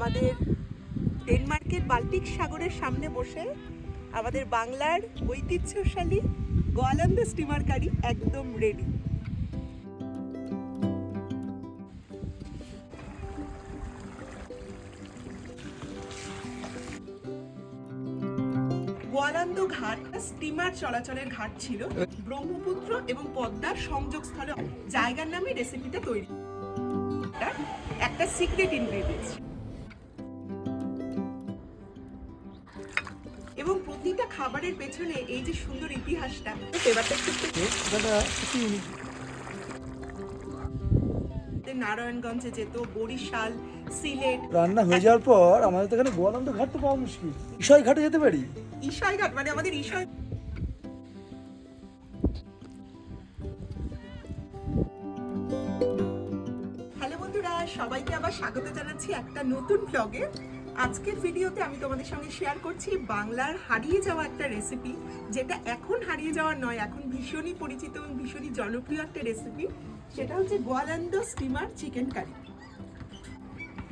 আমাদের ডেনমার্কের বাল্টিক সাগরের সামনে বসে আমাদের বাংলার ঐতিহ্যশালী গোয়ালন্দ স্টিমার গাড়ি একদম রেডি গোয়ালন্দ ঘাট স্টিমার চলাচলের ঘাট ছিল। ব্রহ্মপুত্র এবং পদ্মার সংযোগস্থলে। জায়গার নামে রেসিপিটা তৈরি। একটা সিক্রেট ইনগ্রেডিয়েন্টস খাবারের পেছনে এই যে সুন্দর ইতিহাসটা। এবারটা নারায়ণগঞ্জে যেত বরিশাল সিলেট। রান্না হয়ে যাওয়ার পর আমাদের তো এখানে গোয়ালন্দ ঘাট তো পাওয়া মুশকিল। ঈশ্বর ঘাটে যেতে পারি? ঈশাইঘাট মানে আমাদের ঈশাই হ্যালো বন্ধুরা সবাইকে আবার স্বাগত জানাচ্ছি একটা নতুন ব্লগে আজকের ভিডিওতে আমি তোমাদের সঙ্গে শেয়ার করছি বাংলার হারিয়ে যাওয়া একটা রেসিপি যেটা এখন হারিয়ে যাওয়ার নয়, এখন ভীষণই পরিচিত এবং ভীষণই জনপ্রিয় একটা রেসিপি সেটা হচ্ছে গোয়ালান্দ স্টিমার চিকেন কারি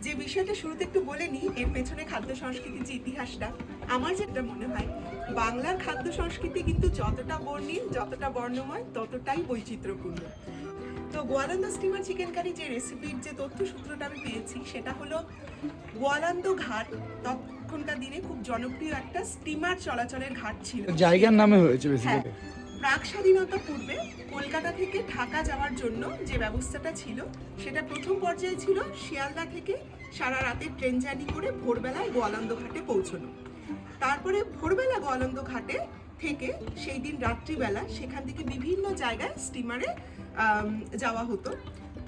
যে বিষয়টা শুরুতে একটু বলে নিই, এর পেছনে খাদ্য সংস্কৃতির যে ইতিহাসটা, আমার যেটা মনে হয়, বাংলার খাদ্য সংস্কৃতি কিন্তু যতটা বর্ণিল, যতটা বর্ণময়, ততটাই বৈচিত্র্যপূর্ণ। তো গোয়ালান্দ স্টিমার চিকেন কারি যে রেসিপির যে তথ্য সূত্রটা আমি পেয়েছি সেটা হলো গোয়ালান্দ ঘাট তখনকার দিনে খুব জনপ্রিয় একটা স্টিমার চলাচলের ঘাট ছিল। জায়গার নামে হয়েছে হ্যাঁ প্রাক স্বাধীনতা পূর্বে কলকাতা থেকে ঢাকা যাওয়ার জন্য যে ব্যবস্থাটা ছিল সেটা প্রথম পর্যায়ে ছিল শিয়ালদা থেকে সারা রাতে ট্রেন জার্নি করে ভোরবেলায় গোয়ালন্দ ঘাটে পৌঁছানো। তারপরে ভোরবেলা গোয়ালন্দ ঘাটে থেকে সেই দিন রাত্রিবেলা সেখান থেকে বিভিন্ন জায়গায় স্টিমারে যাওয়া হতো।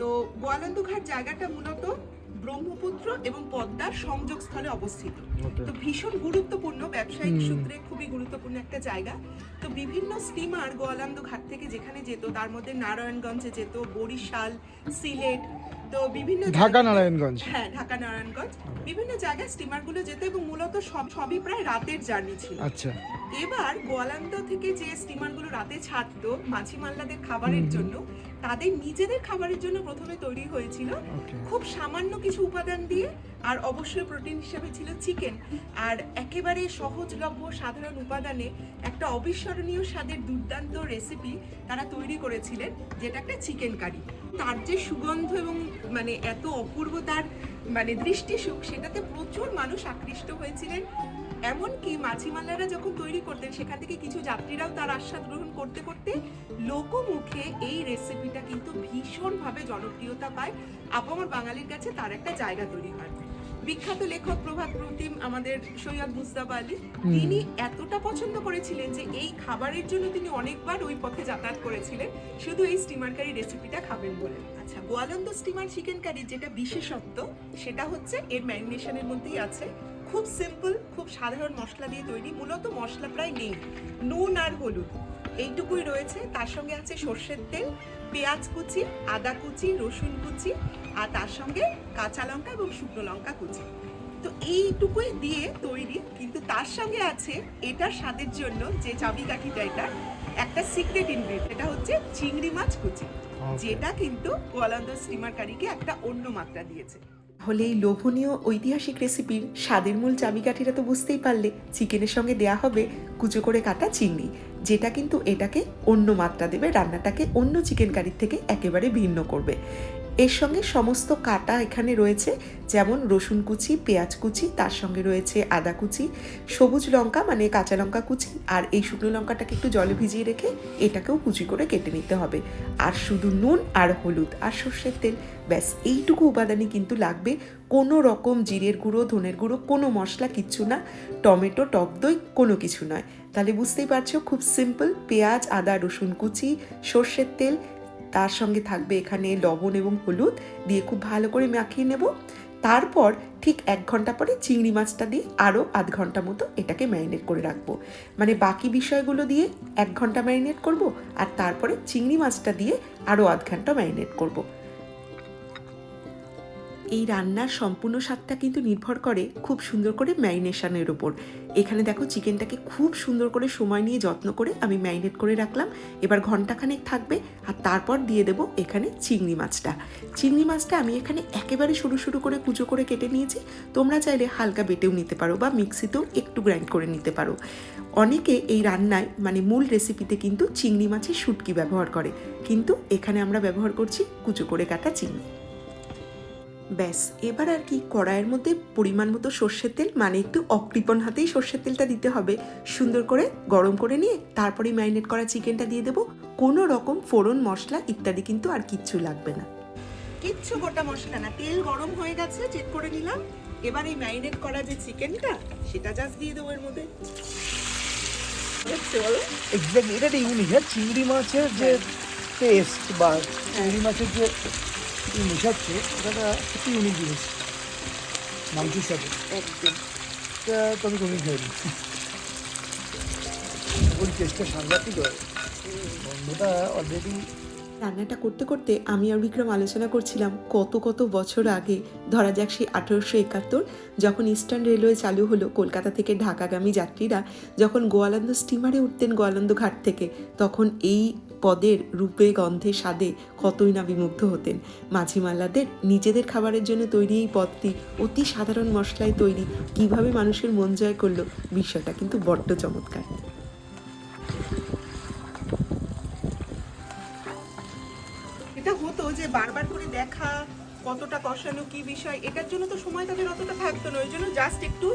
তো গোয়ালন্দঘাট জায়গাটা মূলত ব্রহ্মপুত্র এবং পদ্মার সংযোগস্থলে অবস্থিত। তো ভীষণ গুরুত্বপূর্ণ ব্যবসায়িক সূত্রে খুবই গুরুত্বপূর্ণ একটা জায়গা। তো বিভিন্ন স্টিমার গোয়ালান্দ ঘাট থেকে যেখানে যেত তার মধ্যে নারায়ণগঞ্জে যেত বরিশাল সিলেট তো বিভিন্ন ঢাকা নারায়ণগঞ্জ। হ্যাঁ ঢাকা নারায়ণগঞ্জ। বিভিন্ন জায়গায় স্টিমারগুলো যেত এবং মূলত সব সবই প্রায় রাতের জার্নি ছিল। আচ্ছা। এবার গোয়ালান্দ থেকে যে স্টিমারগুলো রাতে ছাড়তো মাছি মাল্লাদের খাবারের জন্য তাদের নিজেদের খাবারের জন্য প্রথমে তৈরি হয়েছিল। খুব সামান্য কিছু উপাদান দিয়ে আর অবশ্যই প্রোটিন হিসেবে ছিল চিকেন। আর একেবারে সহজলভ্য সাধারণ উপাদানে একটা অবিস্মরণীয় স্বাদের দুর্দান্ত রেসিপি তারা তৈরি করেছিলেন যেটা একটা চিকেন কারি। তার যে সুগন্ধ এবং মানে এত অপূর্ব তার মানে দৃষ্টি সুখ সেটাতে প্রচুর মানুষ আকৃষ্ট হয়েছিলেন। এমনকি মাছিমাল্লারা যখন তৈরি করতেন সেখান থেকে কিছু যাত্রীরাও তার আস্বাদ গ্রহণ করতে করতে লোকমুখে এই রেসিপিটা কিন্তু ভীষণভাবে জনপ্রিয়তা পায়। আপামর বাঙালির কাছে তার একটা জায়গা তৈরি হয়। বিখ্যাত লেখক প্রভাত প্রতিম আমাদের সৈয়দ মুস্তাফা আলী তিনি এতটা পছন্দ করেছিলেন যে এই খাবারের জন্য তিনি অনেকবার ওই পথে যাতায়াত করেছিলেন। শুধু এই স্টিমার কারি রেসিপিটা খাবেন বলে। আচ্ছা গোয়ালন্দ স্টিমার চিকেন কারি যেটা বিশেষত্ব সেটা হচ্ছে এর ম্যারিনেশনের মধ্যেই আছে। খুব সিম্পল খুব সাধারণ মশলা দিয়ে তৈরি। মূলত মশলা প্রায় নেই। নুন আর হলুদ এইটুকুই রয়েছে। তার সঙ্গে আছে সর্ষের তেল পেঁয়াজ কুচি আদা কুচি রসুন কুচি আর তার সঙ্গে কাঁচা লঙ্কা এবং শুকনো লঙ্কা কুচি। তো এইটুকুই দিয়ে তৈরি। কিন্তু তার সঙ্গে আছে এটার স্বাদের জন্য যে চাবিকাঠিটা এটা একটা সিক্রেট ইনগ্রেডিয়েন্ট এটা হচ্ছে চিংড়ি মাছ কুচি। যেটা কিন্তু গোয়ালন্দ স্টিমার কারিকে একটা অন্য মাত্রা দিয়েছে। হলে এই লোভনীয় ঐতিহাসিক রেসিপির স্বাদের মূল চাবিকাঠিরা তো বুঝতেই পারলে। চিকেনের সঙ্গে দেয়া হবে কুচো করে কাটা চিংড়ি, যেটা কিন্তু এটাকে অন্য মাত্রা দেবে, রান্নাটাকে অন্য চিকেন কারির থেকে একেবারে ভিন্ন করবে। এর সঙ্গে সমস্ত কাটা এখানে রয়েছে, যেমন রসুন কুচি, পেঁয়াজ কুচি, তার সঙ্গে রয়েছে আদা কুচি, সবুজ লঙ্কা মানে কাঁচা লঙ্কা কুচি, আর এই শুকনো লঙ্কাটাকে একটু জলে ভিজিয়ে রেখে এটাকেও কুচি করে কেটে নিতে হবে। আর শুধু নুন আর হলুদ আর সর্ষের তেল, ব্যাস, এইটুকু উপাদানই কিন্তু লাগবে। কোনো রকম জিরের গুঁড়ো, ধনের গুঁড়ো, কোনো মশলা, কিচ্ছু না, টমেটো, টক দই, কোনো কিছু নয়। তাহলে বুঝতেই পারছ, খুব সিম্পল পেঁয়াজ, আদা, রসুন কুচি, সর্ষের তেল তার সঙ্গে থাকবে এখানে লবণ এবং হলুদ দিয়ে খুব ভালো করে মাখিয়ে নেব। তারপর ঠিক এক ঘণ্টা পরে চিংড়ি মাছটা দিয়ে আরও আধ ঘণ্টা মতো এটাকে ম্যারিনেট করে রাখব। মানে বাকি বিষয়গুলো দিয়ে এক ঘণ্টা ম্যারিনেট করব আর তারপরে চিংড়ি মাছটা দিয়ে আরও আধ ঘণ্টা ম্যারিনেট করব। এই রান্নার সম্পূর্ণ স্বাদটা কিন্তু নির্ভর করে খুব সুন্দর করে ম্যারিনেশনের ওপর এখানে দেখো চিকেনটাকে খুব সুন্দর করে সময় নিয়ে যত্ন করে আমি ম্যারিনেট করে রাখলাম। এবার ঘন্টাখানেক থাকবে আর তারপর দিয়ে দেবো এখানে চিংড়ি মাছটা। চিংড়ি মাছটা আমি এখানে একেবারে সরু সরু করে কুচো করে কেটে নিয়েছি। তোমরা চাইলে হালকা বেটেও নিতে পারো বা মিক্সিতেও একটু গ্রাইন্ড করে নিতে পারো। অনেকে এই রান্নায় মানে মূল রেসিপিতে কিন্তু চিংড়ি মাছের শুটকি ব্যবহার করে। কিন্তু এখানে আমরা ব্যবহার করছি কুচো করে কাটা চিংড়ি। ব্যাস এবার আর কি কড়াইয়ের মধ্যে পরিমাণ মতো সর্ষের তেল মানে একটু অকৃপণ হাতেই সর্ষের তেলটা দিতে হবে। সুন্দর করে গরম করে নিয়ে তারপরে ম্যারিনেট করা চিকেনটা দিয়ে দেবো। কোনো রকম ফোড়ন মশলা ইত্যাদি কিন্তু আর কিচ্ছু লাগবে না। কিচ্ছু গোটা মশলা না তেল গরম হয়ে গেছে চেক করে নিলাম। এবার এই ম্যারিনেট করা যে চিকেনটা সেটা জাস্ট দিয়ে দেবো এর মধ্যে। এক্স্যাক্টলি এটা ইউনিক হ্যাঁ চিংড়ি মাছের যে টেস্ট বা চিংড়ি মাছের যে মেশাচ্ছে এটা একটা সত্যি ইউনিক জিনিস। মাংসের সাথে। একদম। খাইনি ওই টেস্টটা সাংঘাতিক হয় গন্ধটা অলরেডি রান্নাটা করতে করতে আমি আর বিক্রম আলোচনা করছিলাম কত কত বছর আগে। ধরা যাক সেই আঠেরোশো একাত্তর যখন ইস্টার্ন রেলওয়ে চালু হলো কলকাতা থেকে ঢাকাগামী যাত্রীরা যখন গোয়ালন্দ স্টিমারে উঠতেন গোয়ালন্দ ঘাট থেকে তখন এই পদের রূপে, গন্ধে, স্বাদে কতই না বিমুগ্ধ হতেন। মাঝিমাল্লাদের নিজেদের খাবারের জন্য তৈরি এই পদটি অতি সাধারণ মশলায় তৈরি কীভাবে মানুষের মন জয় করল বিষয়টা কিন্তু বড্ড চমৎকার। এটা হতো যে বারবার করে দেখা কতটা কষানো কি বিষয় এটার জন্য তো সময় তাদের অতটা থাকতো না। ওই জন্য জাস্ট একটু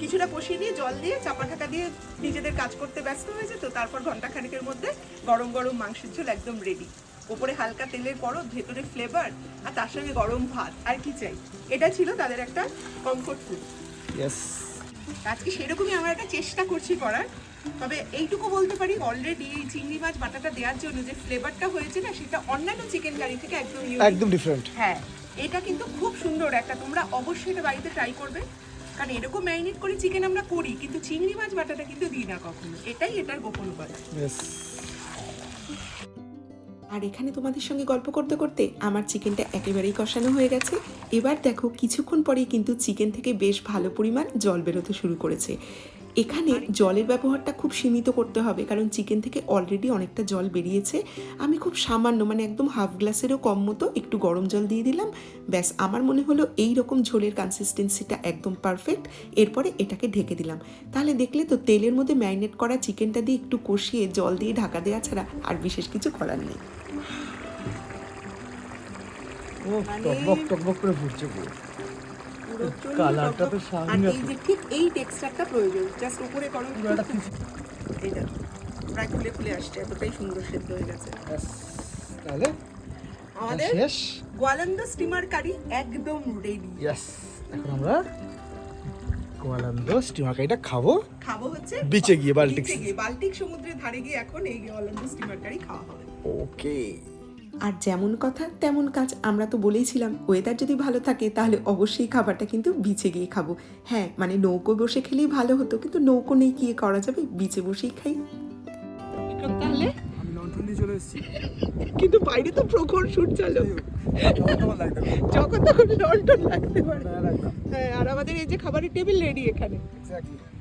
কিছুটা কষিয়ে নিয়ে জল দিয়ে চাপা ঢাকা দিয়ে নিজেদের কাজ করতে ব্যস্ত হয়ে যেত। তারপর ঘণ্টা খানেকের মধ্যে গরম গরম মাংসের ঝোল একদম রেডি ওপরে হালকা তেলের পরত ভেতরে ফ্লেভার আর তার সঙ্গে গরম ভাত। আর কি চাই? এটা ছিল তাদের একটা কমফোর্ট ফুড আজকে সেরকমই আমরা একটা চেষ্টা করছি করার। তবে এইটুকু বলতে পারি অলরেডি এই চিংড়ি মাছ বাটাটা দেওয়ার জন্য যে ফ্লেভারটা হয়েছে না সেটা অন্যান্য চিকেন কারি থেকে একদম। একদম ডিফারেন্ট হ্যাঁ। এটা কিন্তু খুব সুন্দর একটা তোমরা অবশ্যই এটা বাড়িতে ট্রাই করবে। কারণ এরকম ম্যারিনেট করে চিকেন আমরা করি কিন্তু চিংড়ি মাছ বাটাটা কিন্তু দিই না কখনো। এটাই এটার গোপন উপাদান আর এখানে তোমাদের সঙ্গে গল্প করতে করতে আমার চিকেনটা একেবারেই কষানো হয়ে গেছে। এবার দেখো কিছুক্ষণ পরেই কিন্তু চিকেন থেকে বেশ ভালো পরিমাণ জল বেরোতে শুরু করেছে। এখানে জলের ব্যবহারটা খুব সীমিত করতে হবে, কারণ চিকেন থেকে অলরেডি অনেকটা জল বেরিয়েছে। আমি খুব সামান্য মানে একদম হাফ গ্লাসেরও কম মতো একটু গরম জল দিয়ে দিলাম। ব্যাস, আমার মনে হলো এই রকম ঝোলের কনসিস্টেন্সিটা একদম পারফেক্ট এরপরে এটাকে ঢেকে দিলাম। তাহলে দেখলে তো তেলের মধ্যে ম্যারিনেট করা চিকেনটা দিয়ে একটু কষিয়ে জল দিয়ে ঢাকা দেওয়া ছাড়া আর বিশেষ কিছু করার নেই। পুরো কালারটা তো আর এই যে ঠিক এই টেক্সচারটা প্রয়োজন জাস্ট উপরে পুরো এইটা প্রায় খুলে খুলে আসছে এতটাই সুন্দর সেদ্ধ হয়ে গেছে। তাহলে আমাদের শেষ। গোয়ালন্দ স্টিমার কারি একদম রেডি ইয়েস এখন আমরা গোয়ালান্দ স্টিমার কারিটা খাব। খাব হচ্ছে বিচে গিয়ে, বাল্টিক গিয়ে বাল্টিক সমুদ্রের ধারে গিয়ে এখন এই গোয়ালন্দ স্টিমার কারি খাওয়া হবে। ওকে আর যেমন কথা তেমন কাজ আমরা তো বলেইছিলাম ওয়েদার যদি ভালো থাকে তাহলে অবশ্যই খাবারটা কিন্তু বিচে গিয়ে খাব। হ্যাঁ মানে নৌকো বসে খেলেই ভালো হতো কিন্তু নৌকো নেই গিয়ে করা যাবে? বিচে বসেই খাই। তাহলে? আমি চলে এসেছি। কিন্তু বাইরে তো প্রখর সূর্য চালো যখন তখন লন্ডন লাগতে পারে। হ্যাঁ আর আমাদের এই যে খাবারের টেবিল রেডি এখানে।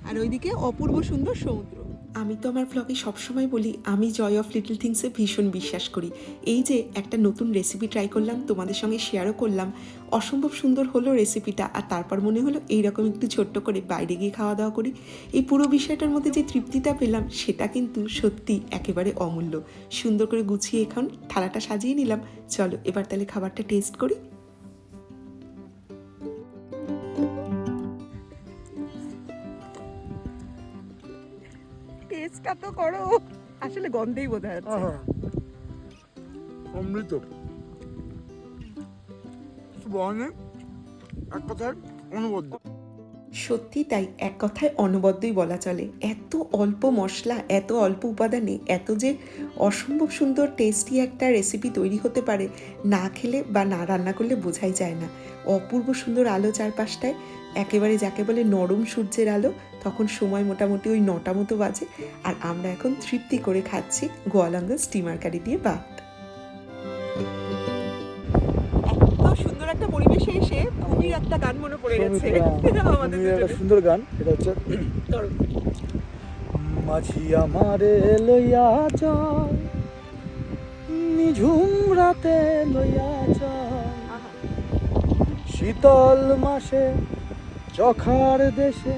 আর ওইদিকে অপূর্ব সুন্দর সমুদ্র। আমি তো আমার ব্লগে সবসময় বলি, আমি জয় অফ লিটল থিংসে ভীষণ বিশ্বাস করি। এই যে একটা নতুন রেসিপি ট্রাই করলাম, তোমাদের সঙ্গে শেয়ারও করলাম, অসম্ভব সুন্দর হলো রেসিপিটা আর তারপর মনে হলো এইরকম একটু ছোট্ট করে বাইরে গিয়ে খাওয়া দাওয়া করি। এই পুরো বিষয়টার মধ্যে যে তৃপ্তিটা পেলাম, সেটা কিন্তু সত্যি একেবারে অমূল্য। সুন্দর করে গুছিয়ে এখন থালাটা সাজিয়ে নিলাম। চলো, এবার তাহলে খাবারটা টেস্ট করি। টেস্টটা তো করো। আসলে গন্ধেই বোঝা যাচ্ছে। অমৃত। বনে এক কথায় অনুবদ্ধ সত্যি তাই এক কথায় অনবদ্যই বলা চলে। এত অল্প মশলা এত অল্প উপাদানে এত যে অসম্ভব সুন্দর টেস্টি একটা রেসিপি তৈরি হতে পারে না খেলে বা না রান্না করলে বোঝাই যায় না। অপূর্ব সুন্দর আলো চারপাশটায় একেবারে যাকে বলে নরম সূর্যের আলো তখন সময় মোটামুটি ওই নটা মতো বাজে। আর আমরা এখন তৃপ্তি করে খাচ্ছি গোয়ালঙ্গ স্টিমার কারি দিয়ে ভাত। সুন্দর একটা পরিবেশে এসে একটা গান মনে পড়ে গেছে। আমাদের সমীরের একটা দুজনের। সুন্দর গান এটা হচ্ছে মাঝি আমারে লইয়া নিঝুম রাতে লইয়া শীতল মাসে চখার দেশে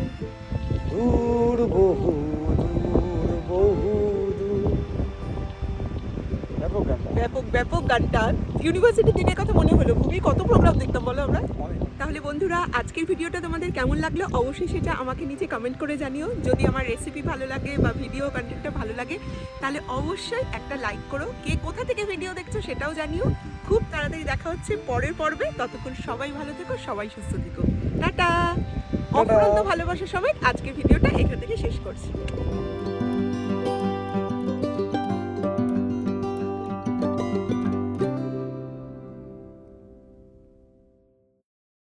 দূর বহু দূর বহু দূর। ব্যাপক ব্যাপক ব্যাপক গানটা। ইউনিভার্সিটি দিনের কথা মনে হলো। ভূমি কত প্রোগ্রাম দেখতাম বলো আমরা? তাহলে বন্ধুরা আজকের ভিডিওটা তোমাদের কেমন লাগল? অবশ্যই সেটা আমাকে নিচে কমেন্ট করে জানিও। যদি আমার রেসিপি ভালো লাগে বা ভিডিও কন্টেন্টটা ভালো লাগে তাহলে অবশ্যই একটা লাইক করো। কে কোথা থেকে ভিডিও দেখছ সেটাও জানিও। খুব তাড়াতাড়ি দেখা হচ্ছে পরের পর্বে। ততক্ষণ সবাই ভালো থেকো সবাই সুস্থ থেকো। টাটা। অফুরন্ত ভালোবাসা সবাই আজকের ভিডিওটা এখান থেকে শেষ করছি।